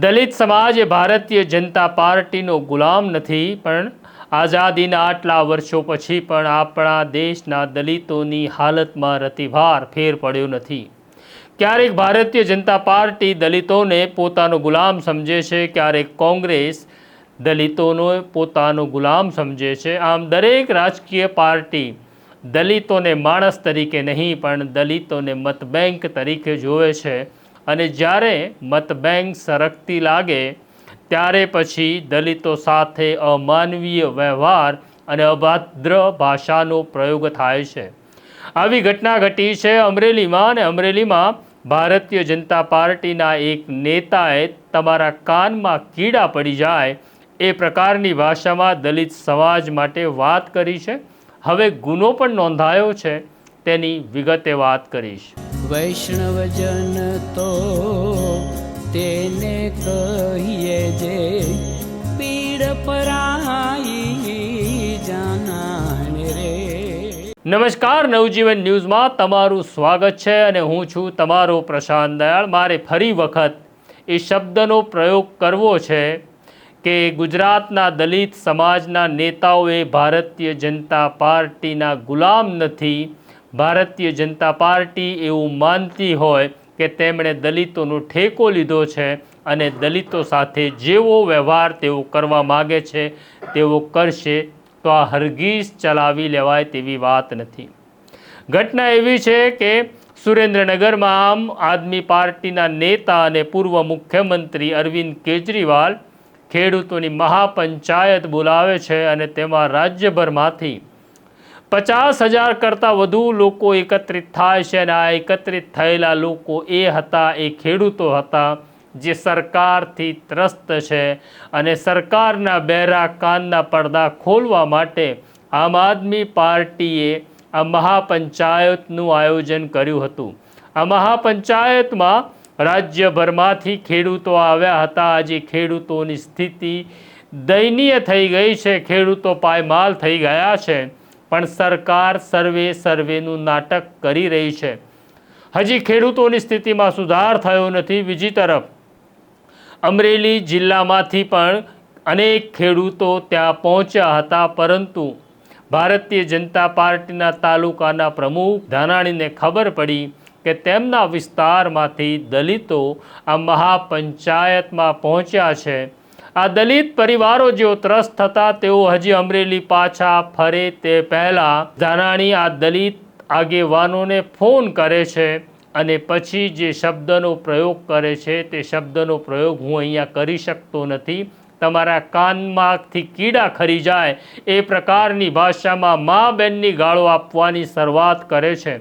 દલિત સમાજ એ ભારતીય જનતા પાર્ટીનો ગુલામ નથી, પણ આઝાદીના આટલા વર્ષો પછી પણ આપણા દેશના દલિતોની હાલતમાં રતિભાર ફેર પડ્યો નથી. ક્યારેક ભારતીય જનતા પાર્ટી દલિતોને પોતાનો ગુલામ સમજે છે, ક્યારેક કોંગ્રેસ દલિતોનો પોતાનો ગુલામ સમજે છે. આમ દરેક રાજકીય પાર્ટી દલિતોને માણસ તરીકે નહીં, પણ દલિતોને મતબેંક તરીકે જોવે છે. અને જ્યારે મતબેંક સરકતી લાગે, ત્યારે પછી દલિતો સાથે અમાનવીય વ્યવહાર અને અભદ્ર ભાષાનો પ્રયોગ થાય છે. આવી ઘટના ઘટી છે અમરેલીમાં અને અમરેલીમાં ભારતીય જનતા પાર્ટીના એક નેતાએ તમારા કાનમાં કીડા પડી જાય એ પ્રકારની ભાષામાં દલિત સમાજ માટે વાત કરી છે. હવે ગુનો પણ નોંધાયો છે. તેની વિગતે વાત કરીશ. વૈષ્ણવજન તો તેને કહીએ જે પીડ પરાઈ જાનાને રે. નમસ્કાર નવજીવન ન્યૂઝમાં તમારું સ્વાગત છે અને હું છું તમારો પ્રશાંત દયાળ. મારે ફરી વખત એ શબ્દનો પ્રયોગ કરવો છે કે ગુજરાતના દલિત સમાજના નેતાઓએ ભારતીય જનતા પાર્ટીના ગુલામ નથી ભારતીય જનતા પાર્ટી એવું માનતી હોય કે તેમણે દલિતોનો ઠેકો લીધો છે અને દલિતો સાથે જેવો વ્યવહાર તેઓ કરવા માગે છે, તેઓ કરશે તો આ હરગીઝ ચલાવી લેવાય તેવી વાત નથી. ઘટના એવી છે કે સુરેન્દ્રનગરમાં આમ આદમી પાર્ટીના નેતા અને પૂર્વ મુખ્યમંત્રી અરવિંદ કેજરીવાલ ખેડૂતોની મહાપંચાયત બોલાવે છે અને તેમાં રાજ્યભરમાંથી પચાસ હજાર કરતાં વધુ લોકો એકત્રિત થાય છે અને આ એકત્રિત થયેલા લોકો એ હતા, એ ખેડૂતો હતા, જે સરકારથી ત્રસ્ત છે અને સરકારના બહેરા કાનના પડદા ખોલવા માટે આમ આદમી પાર્ટીએ આ મહાપંચાયતનું આયોજન કર્યું હતું. આ મહાપંચાયતમાં રાજ્યભરમાંથી ખેડૂતો આવ્યા હતા. આજે ખેડૂતોની સ્થિતિ દયનીય થઈ ગઈ છે. ખેડૂતો પાયમાલ થઈ ગયા છે. પણ સરકાર સર્વે સર્વેનું નાટક કરી રહી છે. હજી ખેડૂતોની સ્થિતિમાં સુધાર થયો નથી. બીજી તરફ, અમરેલી જિલ્લામાંથી પણ અનેક ખેડૂતો ત્યાં પહોંચ્યા હતા, પરંતુ ભારતીય જનતા પાર્ટીના તાલુકાના પ્રમુખ ધાનાણીને ખબર પડી કે તેમના વિસ્તારમાંથી દલિતો આ મહાપંચાયતમાં પહોંચ્યા છે. આ દલિત પરિવારો જેઓ ત્રસ્ત હતા તેઓ હજી અમરેલી પાછા ફરે તે પહેલાં ધાનાણી આ દલિત આગેવાનોને ફોન કરે છે અને પછી જે શબ્દનો પ્રયોગ કરે છે તે શબ્દનો પ્રયોગ હું અહીંયા કરી શકતો નથી. તમારા કાનમાંથી કીડા ખરી જાય એ પ્રકારની ભાષામાં મા બહેનની ગાળો આપવાની શરૂઆત કરે છે.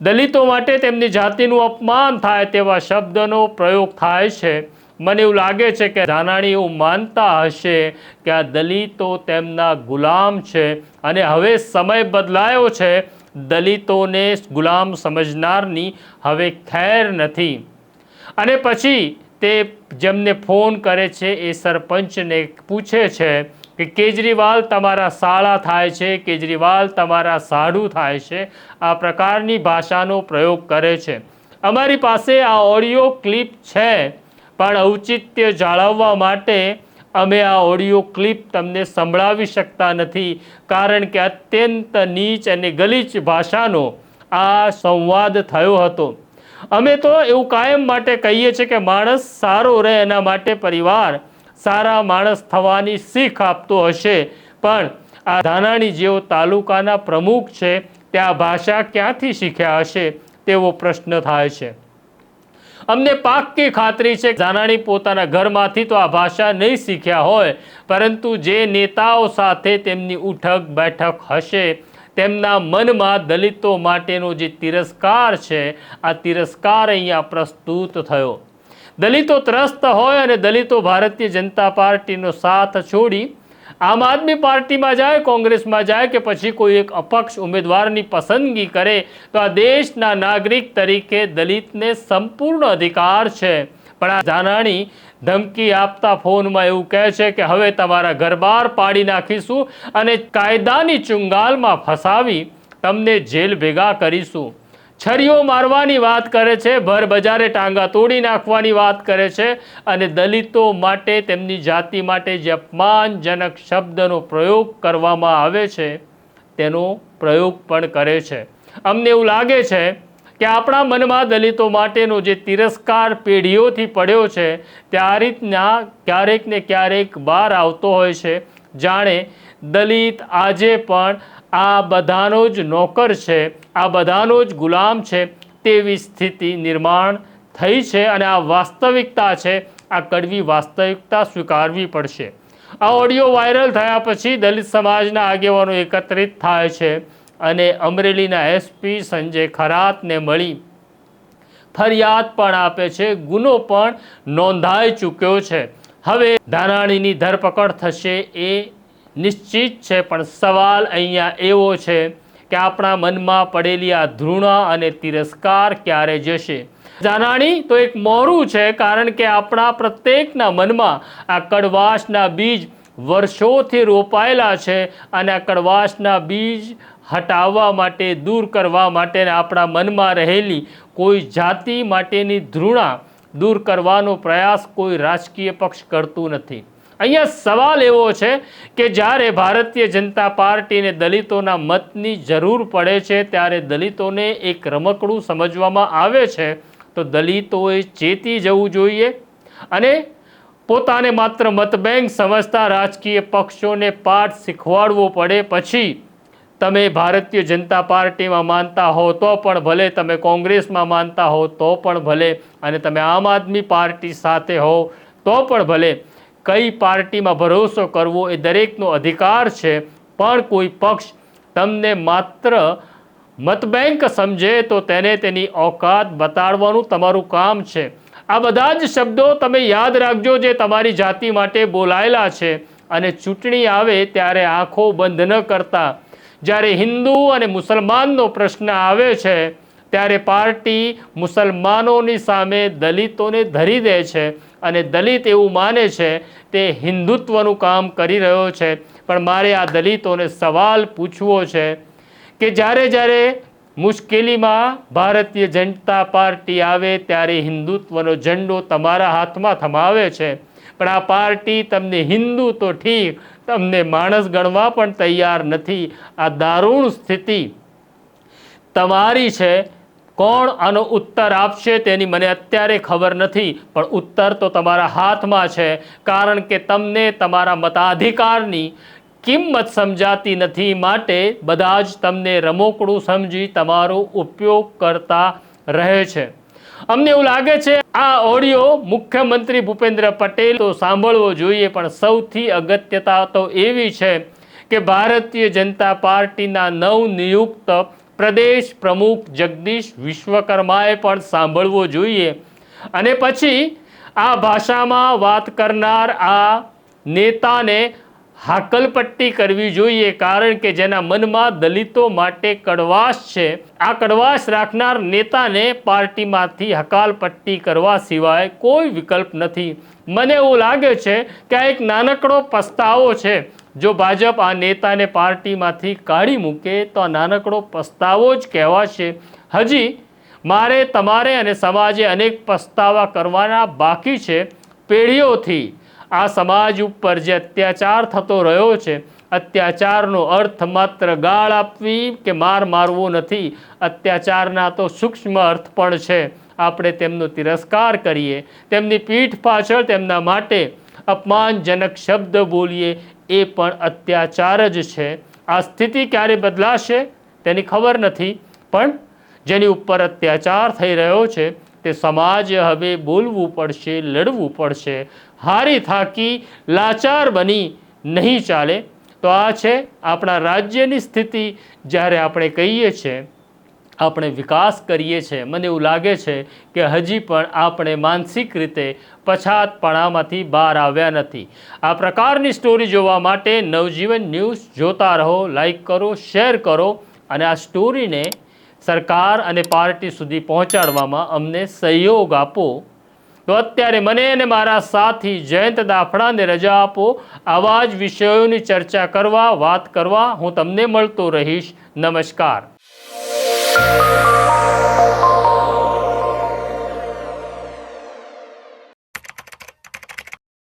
દલિતો માટે તેમની જાતિનું અપમાન થાય તેવા શબ્દનો પ્રયોગ થાય છે. મને એવું લાગે છે કે ધાનાણી એવું માનતા હશે કે આ દલિતો તેમના ગુલામ છે અને હવે સમય બદલાયો છે દલિતોને ગુલામ સમજનારની હવે ખેર નથી. અને પછી તે જેમને ફોન કરે છે એ સરપંચને પૂછે છે કે કેજરીવાલ તમારા સાળા થાય છે, કેજરીવાલ તમારા સાડું થાય છે, આ પ્રકારની ભાષાનો પ્રયોગ કરે છે. અમારી પાસે આ ઓડિયો ક્લિપ છે. પણ ઔચિત્ય જાળવવા માટે અમે આ ઓડિયો ક્લિપ તમને સંભળાવી શકતા નથી, કારણ કે અત્યંત નીચ અને ગલીચ ભાષાનો આ સંવાદ થયો હતો. અમે તો એવું કાયમ માટે કહીએ છીએ કે માણસ સારો રહે એના માટે પરિવાર સારા માણસ થવાની શીખ આપતો હશે, પણ આ ધાનાણી જેવો તાલુકાના પ્રમુખ છે તે આ ભાષા ક્યાંથી શીખ્યા હશે તેવો પ્રશ્ન થાય છે. અમને પાક્કી ખાતરી છે. ધાનાણી પોતાના ઘરમાંથી તો આ ભાષા નહીં શીખ્યા હોય, પરંતુ જે નેતાઓ સાથે તેમની ઉઠક બેઠક હશે, તેમના મનમાં દલિતો માટેનો જે તિરસ્કાર છે, આ તિરસ્કાર અહીંયા પ્રસ્તુત થયો. દલિતો ત્રસ્ત હોય અને દલિતો ભારતીય જનતા પાર્ટીનો સાથ છોડી આમ આદમી પાર્ટીમાં જાય, કોંગ્રેસમાં જાય કે પછી કોઈ એક અપક્ષ ઉમેદવારની પસંદગી કરે, તો આ દેશના નાગરિક તરીકે દલિતને સંપૂર્ણ અધિકાર છે. પણ આ જાનાણી ધમકી આપતા ફોનમાં એવું કહે છે કે હવે તમારા ઘરબાર પાડી નાખીશું અને કાયદાની ચુંગાલમાં ફસાવી તમને જેલ ભેગા કરીશું. છરીઓ મારવાની વાત કરે છે, ભર બજારે ટાંગા તોડી નાખવાની વાત કરે છે અને દલિતો માટે, તેમની જાતિ માટે જે અપમાનજનક શબ્દનો પ્રયોગ કરવામાં આવે છે, તેનો પ્રયોગ પણ કરે છે. અમને એવું લાગે છે કે આપણા મનમાં દલિતો માટેનો જે તિરસ્કાર પેઢીઓથી પડ્યો છે, તે આ રીતના ક્યારેક ને ક્યારેક બહાર આવતો હોય છે. જાણે દલિત આજે પણ આ બધાનો જ નોકર છે, આ બધાનો જ ગુલામ છે, તેવી સ્થિતિ નિર્માણ થઈ છે અને આ વાસ્તવિકતા છે, આ કડવી વાસ્તવિકતા સ્વીકારવી પડશે. આ ઓડિયો વાયરલ થયા પછી દલિત સમાજના આગેવાનો એકત્રિત થાય છે અને અમરેલીના એસપી સંજય ખરાતને મળી ફરિયાદ પણ આપે છે. ગુનો પણ નોંધાઈ ચૂક્યો છે. હવે ધાનાણીની ધરપકડ થશે એ નિશ્ચિત છે, પણ સવાલ અહીંયા એવો છે કે આપણા મનમાં પડેલી આ ધૃણા અને તિરસ્કાર ક્યારે જશે? જાનાણી તો એક મોરું છે, કારણ કે આપણા પ્રત્યેકના મનમાં આ કડવાશના બીજ વર્ષોથી રોપાયેલા છે અને આ કડવાશના બીજ હટાવવા માટે, દૂર કરવા માટે આપણા મનમાં રહેલી કોઈ જાતિ માટેની ધૃણા દૂર કરવાનો પ્રયાસ કોઈ રાજકીય પક્ષ કરતું નથી. અહીંયા સવાલ એવો છે કે જ્યારે ભારતીય જનતા પાર્ટીને દલિતોના મતની જરૂર પડે છે, ત્યારે દલિતોને એક રમકડું સમજવામાં આવે છે. તો દલિતોએ ચેતી જવું જોઈએ અને પોતાને માત્ર મતબેંક સમજતા રાજકીય પક્ષોને પાઠ શીખવાડવો પડે. પછી તમે ભારતીય જનતા પાર્ટીમાં માનતા હો તો પણ ભલે, તમે કોંગ્રેસમાં માનતા હો તો પણ ભલે અને તમે આમ આદમી પાર્ટી સાથે હો તો પણ ભલે. કઈ પાર્ટીમાં ભરોસો કરવો એ દરેકનો અધિકાર છે, પણ કોઈ પક્ષ તમને માત્ર મતબેંક સમજે તો તેને તેની ઓકાત બતાડવાનું તમારું કામ છે. આ બધા જ શબ્દો તમે યાદ રાખજો જે તમારી જાતિ માટે બોલાયેલા છે અને ચૂંટણી આવે ત્યારે આંખો બંધ ન કરતા. જ્યારે હિન્દુ અને મુસલમાનનો પ્રશ્ન આવે છે ત્યારે પાર્ટી મુસલમાનોની સામે દલિતોને ધરી દે છે અને દલિત એવું માને છે તે હિન્દુત્વનું કામ કરી રહ્યો છે. પણ મારે આ દલિતોને સવાલ પૂછવો છે કે જ્યારે જ્યારે મુશ્કેલીમાં ભારતીય જનતા પાર્ટી આવે ત્યારે હિન્દુત્વનો ઝંડો તમારા હાથમાં થમાવે છે. પણ આ પાર્ટી તમને હિન્દુ તો ઠીક, તમને માણસ ગણવા પણ તૈયાર નથી. આ દારૂણ સ્થિતિ તમારી છે કોણ આનો ઉત્તર આપશે તેની મને અત્યારે ખબર નથી, પણ ઉત્તર તો તમારા હાથમાં છે, કારણ કે તમને તમારા મતાધિકારની કિંમત સમજાતી નથી માટે બધા જ તમને રમોકડું સમજી તમારો ઉપયોગ કરતા રહે છે. અમને એવું લાગે છે, આ ઓડિયો મુખ્યમંત્રી ભૂપેન્દ્ર પટેલ તો સાંભળવો જોઈએ, પણ સૌથી અગત્યતા તો એવી છે કે ભારતીય જનતા પાર્ટીના નવનિયુક્ત પ્રદેશ પ્રમુખ જગદીશ વિશ્વકર્માએ પણ સાંભળવો જોઈએ. અને પછી આ ભાષામાં વાત કરનાર આ નેતાને હાકલપટ્ટી કરવી જોઈએ, કારણ કે જેના મનમાં દલિતો માટે કડવાશ છે. આ કડવાશ રાખનાર નેતાને પાર્ટીમાંથી હકાલપટ્ટી કરવા સિવાય કોઈ વિકલ્પ નથી. મને એવું લાગે છે કે આ એક નાનકડો પસ્તાવો છે. જો ભાજપ આ નેતાને પાર્ટીમાંથી કાઢી મૂકે તો આ નાનકડો પસ્તાવો જ કહેવાશે. હજી મારે તમારે અને સમાજે અનેક પસ્તાવા કરવાના બાકી છે પેઢીઓથી. આ સમાજ ઉપર જે અત્યાચાર થતો રહ્યો છે, અત્યાચારનો અર્થ માત્ર ગાળ આપવી કે માર મારવો નથી, અત્યાચારના તો સૂક્ષ્મ અર્થ પણ છે. આપણે તેમનો તિરસ્કાર કરીએ. તેમની પીઠ પાછળ તેમના માટે અપમાનજનક શબ્દ બોલીએ. એ પણ અત્યાચાર જ છે. આ સ્થિતિ ક્યારે બદલાશે તેની ખબર નથી, પણ જેની ઉપર અત્યાચાર થઈ રહ્યો છે તે સમાજે હવે બોલવું પડશે, લડવું પડશે. હારી થાકી લાચાર બની નહીં ચાલે. તો આ છે આપણા રાજ્યની સ્થિતિ, જ્યારે આપણે કહીએ છીએ આપણે વિકાસ કરીએ છીએ મને એવું લાગે છે કે હજી પણ આપણે માનસિક રીતે પછાતપણામાંથી બહાર આવ્યા નથી. આ પ્રકારની સ્ટોરી જોવા માટે નવજીવન ન્યૂઝ જોતા રહો લાઈક કરો શેર કરો અને આ સ્ટોરીને સરકાર અને પાર્ટી સુધી પહોંચાડવામાં અમને સહયોગ આપો. તો અત્યારે મને અને મારા સાથી જયંત દાફડાને રજા આપો. આવા જ વિષયોની ચર્ચા કરવા, વાત કરવા હું તમને મળતો રહીશ. નમસ્કાર. Música